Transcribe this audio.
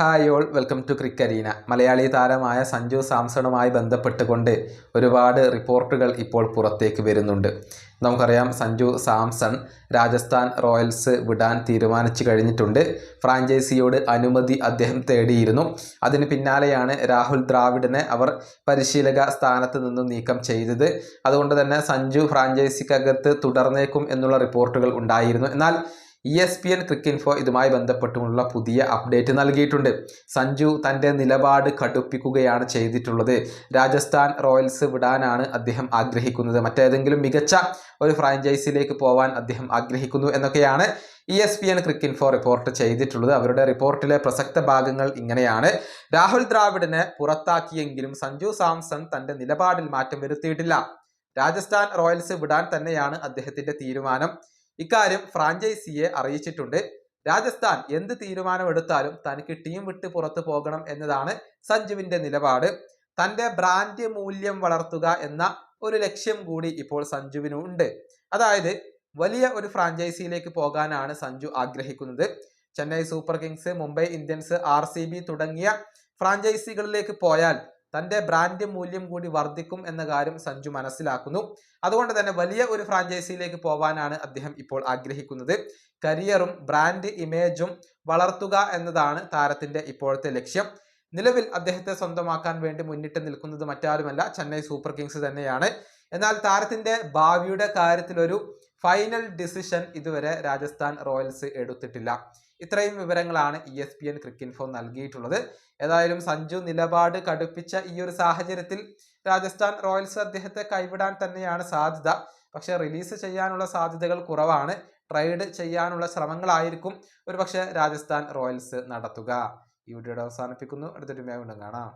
Hi all welcome to crickarena Malayali താരമായ സഞ്ജു സാംസണുമായി ബന്ധപ്പെട്ടുകൊണ്ട് ഒരുപാട് റിപ്പോർട്ടുകൾ ഇപ്പോൾ പുറത്തേക്ക് വരുന്നുണ്ട്. നമുക്കറിയാം സഞ്ജു സാംസൺ രാജസ്ഥാൻ റോയൽസ് വിടാൻ തീരുമാനിച്ചു കഴിഞ്ഞിട്ടുണ്ട്. ഫ്രാഞ്ചൈസിയോട് അനുമതി അദ്ദേഹം തേടിയിരുന്നു. അതിന് പിന്നാലെയാണ് രാഹുൽ ദ്രാവിഡിനെ അവർ പരിശീലക സ്ഥാനത്ത് നിന്നും നീക്കം ചെയ്തത്. അതുകൊണ്ട് തന്നെ സഞ്ജു ഫ്രാഞ്ചൈസിക്കകത്ത് തുടർന്നേക്കും എന്നുള്ള റിപ്പോർട്ടുകൾ ഉണ്ടായിരുന്നു. എന്നാൽ E S P N cricinfo ഇതുമായി ബന്ധപ്പെട്ടുമുള്ള പുതിയ അപ്ഡേറ്റ് നൽകിയിട്ടുണ്ട്. സഞ്ജു തന്റെ നിലപാട് കടുപ്പിക്കുകയാണ് ചെയ്തിട്ടുള്ളത്. രാജസ്ഥാൻ റോയൽസ് വിടാനാണ് അദ്ദേഹം ആഗ്രഹിക്കുന്നത്. മറ്റേതെങ്കിലും മികച്ച ഒരു ഫ്രാഞ്ചൈസിയിലേക്ക് പോവാൻ അദ്ദേഹം ആഗ്രഹിക്കുന്നു എന്നൊക്കെയാണ് E S P N cricinfo report ചെയ്തിട്ടുള്ളത്. അവരുടെ റിപ്പോർട്ടിലെ പ്രസക്ത ഭാഗങ്ങൾ ഇങ്ങനെയാണ്. രാഹുൽ ദ്രാവിഡിനെ പുറത്താക്കിയെങ്കിലും സഞ്ജു സാംസൺ തന്റെ നിലപാടിൽ മാറ്റം വരുത്തിയിട്ടില്ല. രാജസ്ഥാൻ റോയൽസ് വിടാൻ തന്നെയാണ് അദ്ദേഹത്തിന്റെ തീരുമാനം. ഇക്കാര്യം ഫ്രാഞ്ചൈസിയെ അറിയിച്ചിട്ടുണ്ട്. രാജസ്ഥാൻ എന്ത് തീരുമാനമെടുത്താലും തനിക്ക് ടീം വിട്ട് പുറത്തു പോകണം എന്നതാണ് സഞ്ജുവിന്റെ നിലപാട്. തന്റെ ബ്രാൻഡ് മൂല്യം വളർത്തുക എന്ന ഒരു ലക്ഷ്യം കൂടി ഇപ്പോൾ സഞ്ജുവിന് ഉണ്ട്. അതായത് വലിയ ഒരു ഫ്രാഞ്ചൈസിയിലേക്ക് പോകാനാണ് സഞ്ജു ആഗ്രഹിക്കുന്നത്. Chennai super kings Mumbai Indians R തുടങ്ങിയ ഫ്രാഞ്ചൈസികളിലേക്ക് പോയാൽ തന്റെ ബ്രാൻഡ് മൂല്യം കൂടി വർദ്ധിക്കും എന്ന കാര്യം സഞ്ജു മനസ്സിലാക്കുന്നു. അതുകൊണ്ട് തന്നെ വലിയ ഒരു ഫ്രാഞ്ചൈസിയിലേക്ക് പോവാനാണ് അദ്ദേഹം ഇപ്പോൾ ആഗ്രഹിക്കുന്നത്. കരിയറും ബ്രാൻഡ് ഇമേജും വളർത്തുക എന്നതാണ് താരത്തിന്റെ ഇപ്പോഴത്തെ ലക്ഷ്യം. നിലവിൽ അദ്ദേഹത്തെ സ്വന്തമാക്കാൻ വേണ്ടി മുന്നിട്ട് നിൽക്കുന്നത് മറ്റാരുമല്ല ചെന്നൈ സൂപ്പർ കിങ്സ് തന്നെയാണ്. എന്നാൽ താരത്തിന്റെ ഭാവിയുടെ കാര്യത്തിൽ ഒരു ഫൈനൽ ഡിസിഷൻ ഇതുവരെ രാജസ്ഥാൻ റോയൽസ് എടുത്തിട്ടില്ല. ഇത്രയും വിവരങ്ങളാണ് E S P N cricinfo നൽകിയിട്ടുള്ളത്. ഏതായാലും സഞ്ജു നിലപാട് കടുപ്പിച്ച ഈ ഒരു സാഹചര്യത്തിൽ രാജസ്ഥാൻ റോയൽസ് അദ്ദേഹത്തെ കൈവിടാൻ തന്നെയാണ് സാധ്യത. പക്ഷേ റിലീസ് ചെയ്യാനുള്ള സാധ്യതകൾ കുറവാണ്. ട്രേഡ് ചെയ്യാനുള്ള ശ്രമങ്ങളായിരിക്കും ഒരുപക്ഷെ രാജസ്ഥാൻ റോയൽസ് നടത്തുക. ഈ വീഡിയോയുടെ അവസാനിപ്പിക്കുന്നു. അടുത്തൊരു വീണ്ടും കാണാം.